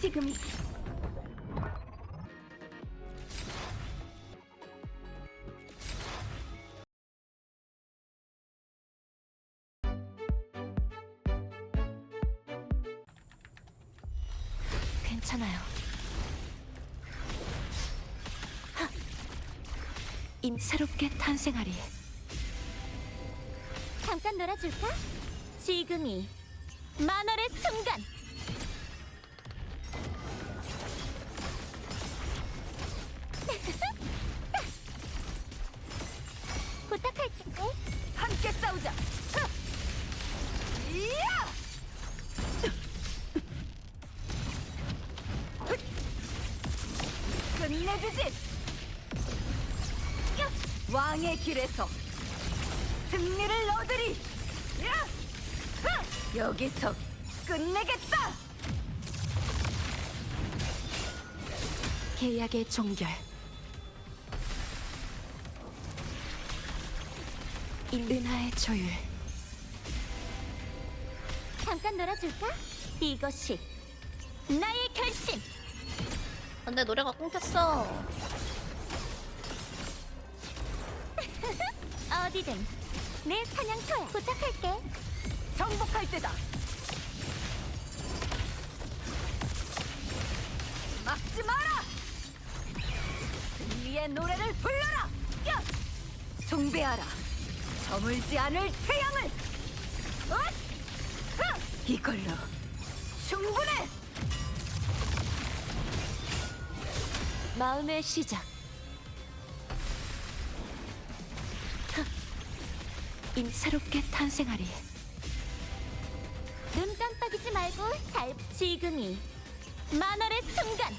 지금이 괜찮아요. 새롭게 탄생하리. 잠깐 놀아줄까? 지금이 만월의 순간. 끝내주지. 야! 왕의 길에서 승리를 얻으리. 여기서 끝내겠다. 계약의 종결. 인은하의 조율. 잠깐 놀아줄까? 이것이 나의 결심. 근데 노래가 끊겼어. 어디든 내 사냥터야. 부탁할게. 정복할 때다. 막지 마라. 승리의 노래를 불러라. 야! 숭배하라. 저물지 않을 태양을. 엇! 흐! 이걸로 충분해. 마음의 시작. 임 새롭게 탄생하리. 눈 깜빡이지 말고 잘. 지금이 만월의 순간.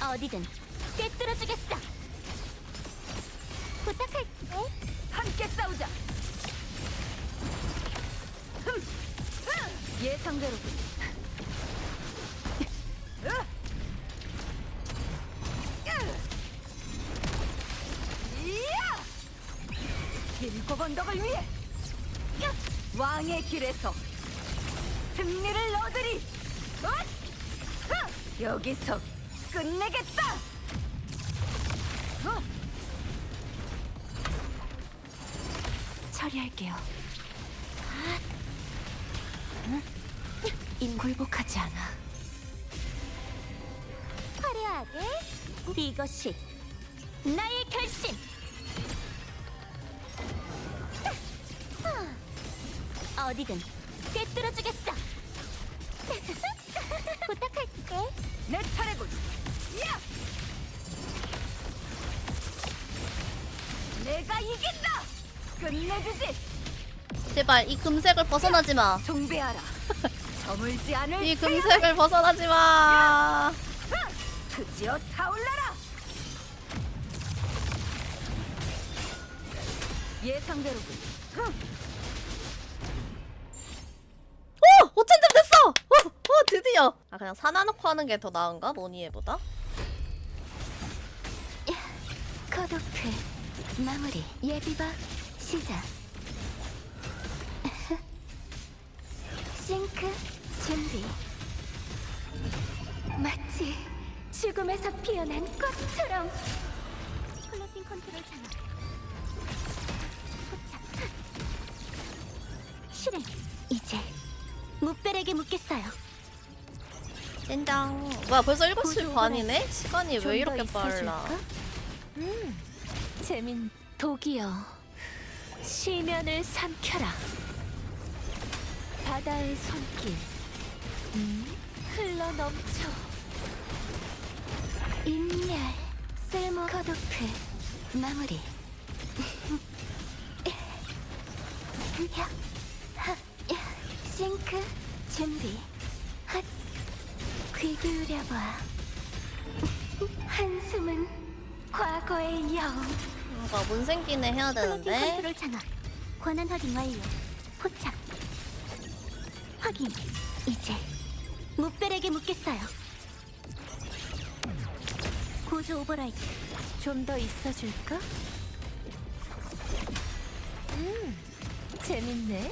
어디든 꿰뚫어주겠어. 언덕을 위해 야! 왕의 길에서 승리를 얻으리. 여기서 끝내겠다. 어! 처리할게요. 인굴복하지 않아. 화려하게 이것이 나의 결심. 어디든 꿰뚫어주겠어. 부탁할게. 내 차례군. 야! 내가 이긴다. 끝내주지. 제발 이 금색을 벗어나지 마. 숭배하라. 저물지 않을 이 금색을 벗어나지 마. 드디어 타올라라. 예상대로군. 흥, 오! 5천점 됐어! 오! 오 드디어! 아 그냥 사놔놓고 하는 게 더 나은가? 모니에보다? 컷오프 마무리 예비박 시작 싱크 준비 마치 죽음에서 피어난 꽃처럼 플로팅 컨트롤 장악 포착 실행 무별에게 묻겠어요. 젠장 뭐야 벌써 7시 고조 반이네? 시간이 좀왜더 이렇게? 빨라? 음, 재민 독이여. 시면을 삼켜라. 바다의 손길. 음, 흘러 넘쳐. 인멸 쓸모 컷오프. 마무리. 야, 싱크 준비. 핫, 귀 기울여봐. 한숨은 과거의 여우. 뭔가 문생기네 해야 플로팅 되는데. 컨트롤 장악 권한 확인 완료. 포착. 확인. 이제 무별에게 묻겠어요. 고조 오버라이트. 좀 더 있어줄까? 음 재밌네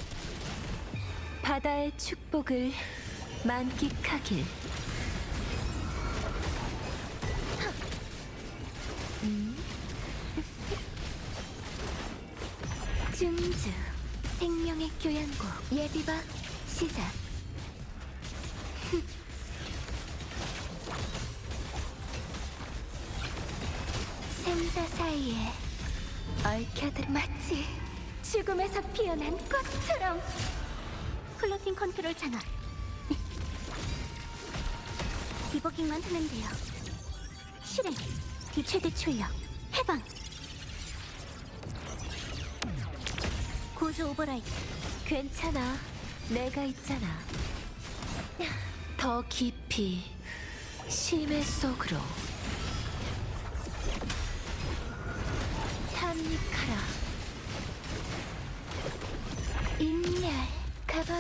바다의 축복을 만끽하길. 음. 증주 생명의 교양곡 예비박 시작. 샘사 사이에 얽혀들 마치 죽음에서 피어난 꽃처럼 플로팅 컨트롤 장악 디버깅만 하면 돼요. 실행. 최대 출력. 해방. 고조 오버라이트. 괜찮아. 내가 있잖아. 더 깊이 심해 속으로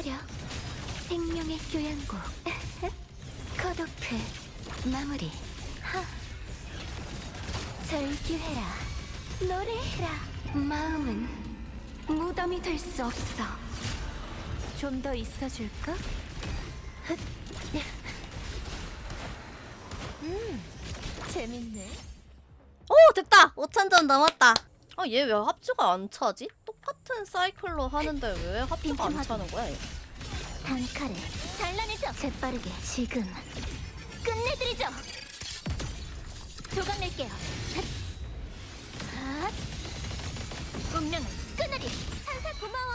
가버려. 생명의 교양곡. 컷오프. 마무리. 하. 절규해라. 노래해라. 마음은 무덤이 될 수 없어. 좀 더 있어줄까? 헛. 음 재밌네. 오 됐다! 5천점 넘었다. 아 얘 왜 합주가 안 차지? 똑같은 사이클로 하는데 왜 합주가 안 차는 거야 얘? 단칼에 잘라내죠. 재빠르게 지금 끝내드리죠. 조각 낼게요. 핫. 운명을 끊으리. 찬사 고마워.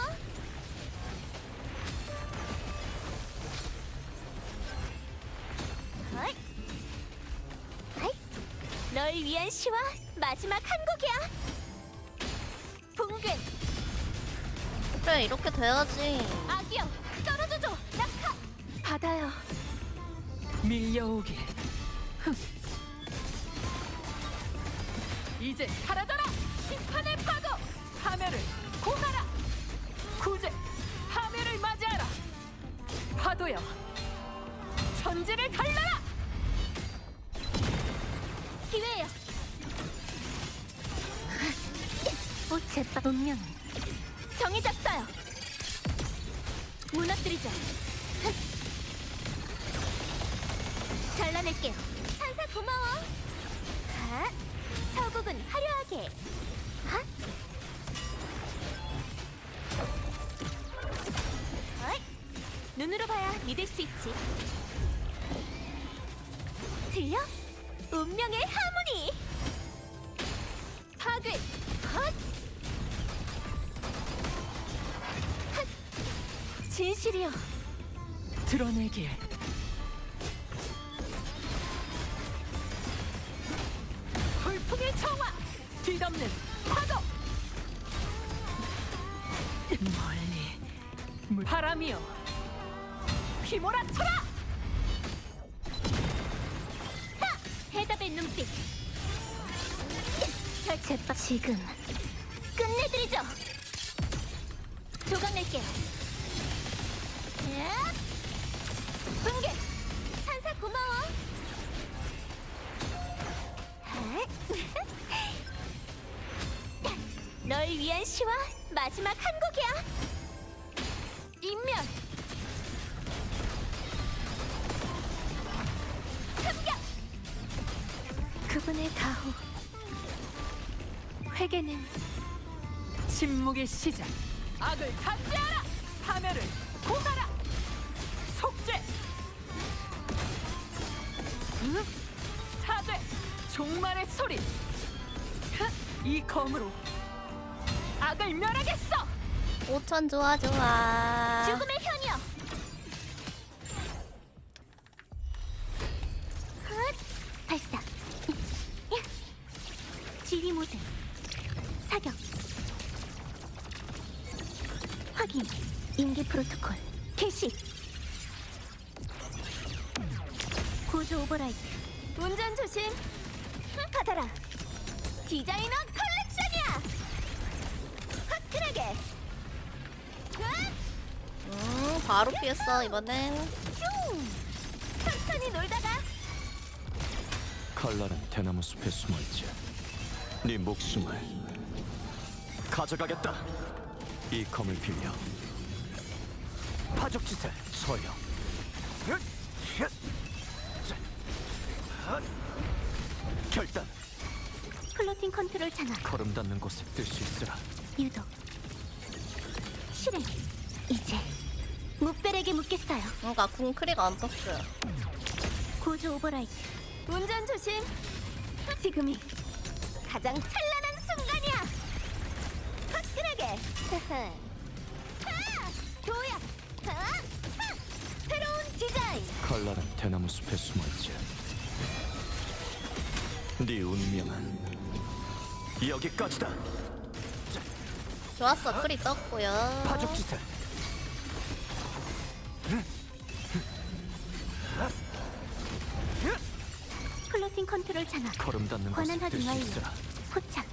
핫. 핫. 널 위한 시와 마지막 한 곡이야. 붕괴. 그래 이렇게 돼야지. 악이여 떨어져줘 낙하 밀려오길. 흠. 이제 사라져라. 심판의 파도. 하멸을 공하라. 구제 하멸을 맞이하라. 파도여. 천지를 갈라라. 기회예요 옷제빠 운명은 정이 졌어요 무너뜨리죠 잘라낼게요. 찬사 고마워. 하 서곡은 화려하게. 하 어이, 눈으로 봐야 믿을 수 있지. 들려? 운명의 하 진실이여 드러내길. 돌풍의 정화. 뒤덮는 파도. 멀리 물- 바람이여. 휘몰아쳐라. 해답의 눈빛 제빠 지금 끝내드리죠 조각 낼게요 야! 분개 산사 고마워 아! 널 위한 시와 마지막 한 곡이야 인면 참격 그분의 가호 회개는 침묵의 시작. 악을 감지하라. 파멸을 공하라. 응? 사죄. 종말의 소리. 흑! 이 검으로 악을 멸하겠어. 5천 좋아 좋아 죽음의 디자이너 컬렉션이야 화끈하게 헛! 음 바로 피했어 이번엔 슝! 천천히 놀다가 칼날은 대나무 숲에 숨어 있지. 네 목숨을 가져가겠다. 이 검을 빌려 파죽지세 서영 컨트롤 장악. 걸음 닿는 곳에 뜰 수 있으라. 유도 실행. 이제 무벨에게 묻겠어요. 뭔가 궁크리가 안 떴어요. 고조 오버라이트. 운전 조심. 지금이 가장 찬란한 순간이야. 화끈하게. 하! 도약 하! 하! 새로운 디자인. 칼날은 대나무 숲에 숨어있지 네 운명은 여기까지다. 좋았어, 크리 떴고요. 파죽지세. 플로팅 컨트롤 장악. 걸음 닿는 권한 뜰 확인 수 완료. 있으라. 포착.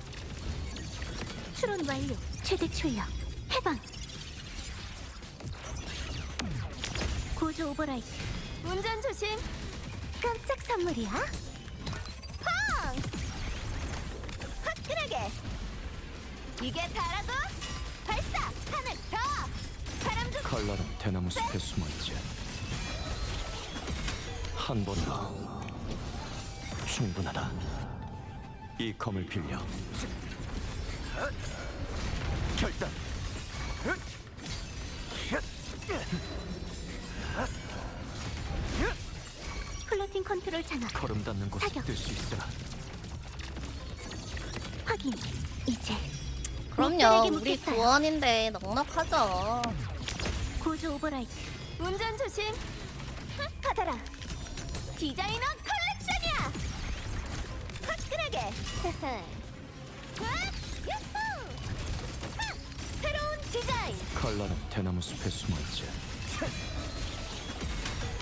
추론 완료. 최대 출력. 해방. 고조 오버라이트. 운전 조심. 깜짝 선물이야 화끈하게. 이게 다라고? 발사! 하늘 더! 바람 좀 칼날은 대나무 숲에 숨어있지. 한 번으로 충분하다. 이 검을 빌려. 결단. 플로팅 컨트롤 장악. 걸음 닿는 곳에 사격. 뜰수 있으 이제 그럼요, 우리 묻겠어요. 구원인데 넉넉하죠. 고조 오버라이트. 운전 조심. 하, 받아라. 디자이너 컬렉션이야. 화끈하게. 와, 야호! 하, 새로운 디자인. 칼날은 대나무 숲에 숨어있지.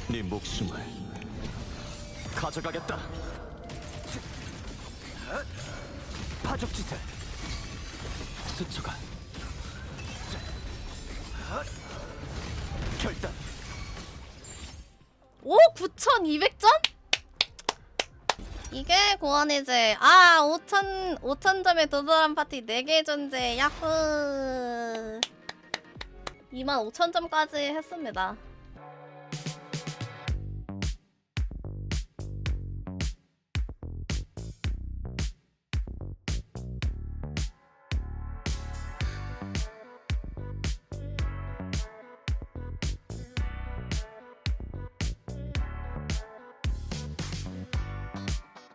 네 목숨을 가져가겠다 파죽지세 스쳐가 결단 오, 9,200점? 이게 고원이지. 아, 5,000, 5,000점에 도달한 파티 4개 존재. 야호. 25,000점까지 했습니다.